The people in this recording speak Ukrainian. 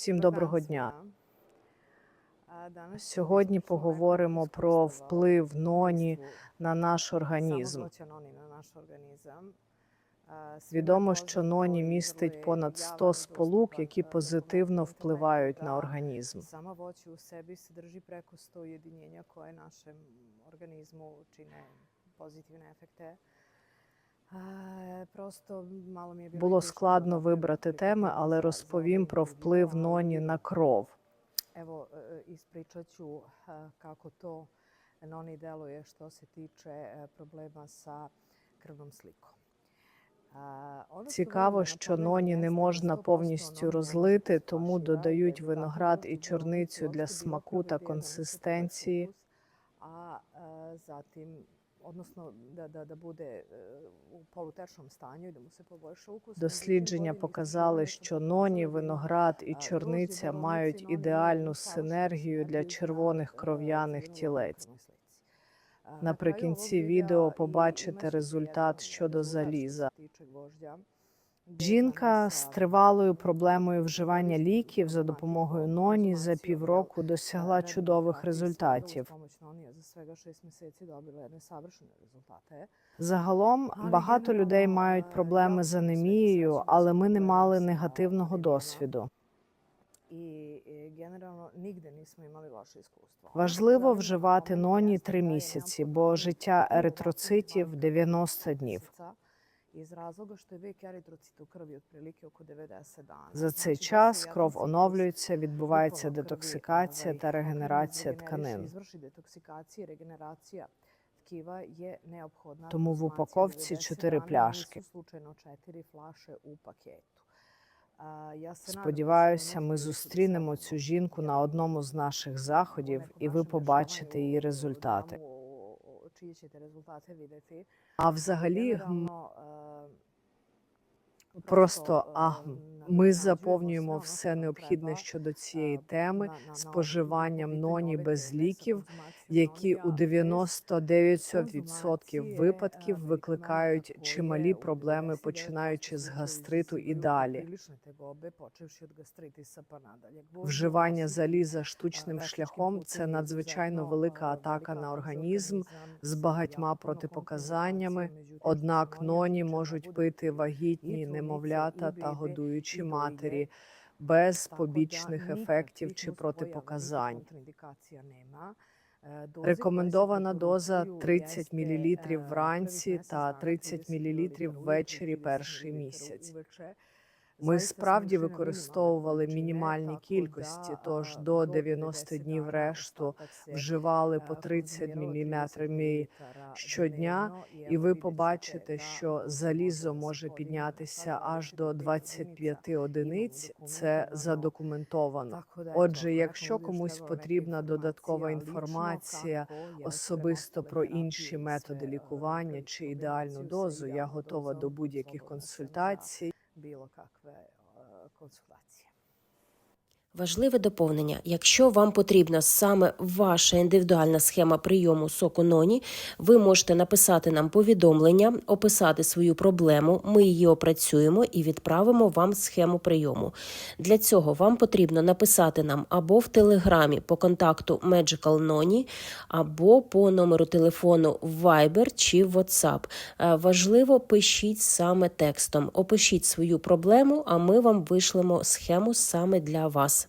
Всім доброго дня. Сьогодні поговоримо про вплив ноні на наш організм. Відомо, що ноні містить понад 100 сполук, які позитивно впливають на організм. Voće u sebi sadrži preko 100 jedinjenja koje našem organizmu čine pozitivne efekte. Було teško складно da вибрати теми, але розповім про вплив ноні на кров. Evo, e, ispričat ću e, kako to noni deluje što se tiče e, problema sa krvnom slikom. E, Цікаво, що ноні не можна 100% повністю розлити, тому додають виноград і чорницю для смаку та консистенції. sukus, a zatim odnosno da, da, da bude e, u polutečnom stanju i da mu se poboljša ukus. Дослідження показали, що ноні, виноград і чорниця мають ідеальну синергію для червоних кров'яних тілець. Наприкінці відео побачите результат щодо заліза. Жінка з тривалою проблемою вживання ліків за допомогою ноні за півроку досягла чудових результатів. Загалом багато людей мають проблеми з анемією, але ми не мали негативного досвіду. І генерально нігде nismo imali loše iskustvo. Важливо вживати ноні три місяці, бо життя еритроцитів 90 днів. Із разлога, що вік еритрocita у крові otprilike oko 90 дана. За цей час кров оновлюється, відбувається детоксикація та регенерація тканин. Izvrši детоксикація, регенерація ткива є необхідна. Тому в упаковці чотири пляшки. Slučajno četiri flaše у пакету. Сподіваюся, ми зустрінемо цю жінку на одному з наших заходів, і ви побачите її результати. Ćete rezultate vidjeti. А взагалі, е, просто е, а, ми заповнюємо все, необхідне щодо е, цієї теми споживанням ноні без ліків, які у а без 99% випадків викликають чималі проблеми, починаючи з гастриту і далі. Вживання заліза штучним шляхом це надзвичайно велика атака на організм з багатьма протипоказаннями. Однак ноні можуть пити вагітні, немовлята та годуючі матері без побічних ефектів чи протипоказань. Е, Рекомендована доза преподукуju 30 мл е, вранці та mjesec 30 мл ввечері перший місяць. Ми справді використовували мінімальні кількості, тож до до 90 90 днів решту вживали е, по 30 konzumiralo 30 мм щодня, і ви побачите, що залізо може піднятися аж до 25 Imamo одиниць. Це задокументовано. Отже, якщо комусь потрібна додаткова інформація особисто про інші методи лікування е, чи ідеальну дозу, я готова до будь-яких консультацій. bilo kakve eh, konzulacije. Важливе доповнення: якщо вам потрібна саме ваша індивідуальна схема прийому соку ноні, ви можете написати нам повідомлення, описати свою проблему. Ми її опрацюємо і відправимо вам схему прийому. Для цього вам потрібно написати нам або в телеграмі по контакту Magical Noni, або по номеру телефону Viber чи WhatsApp. Е, Важливо, пишіть саме текстом. Опишіть свою проблему, а ми вам вишлемо схему саме для вас.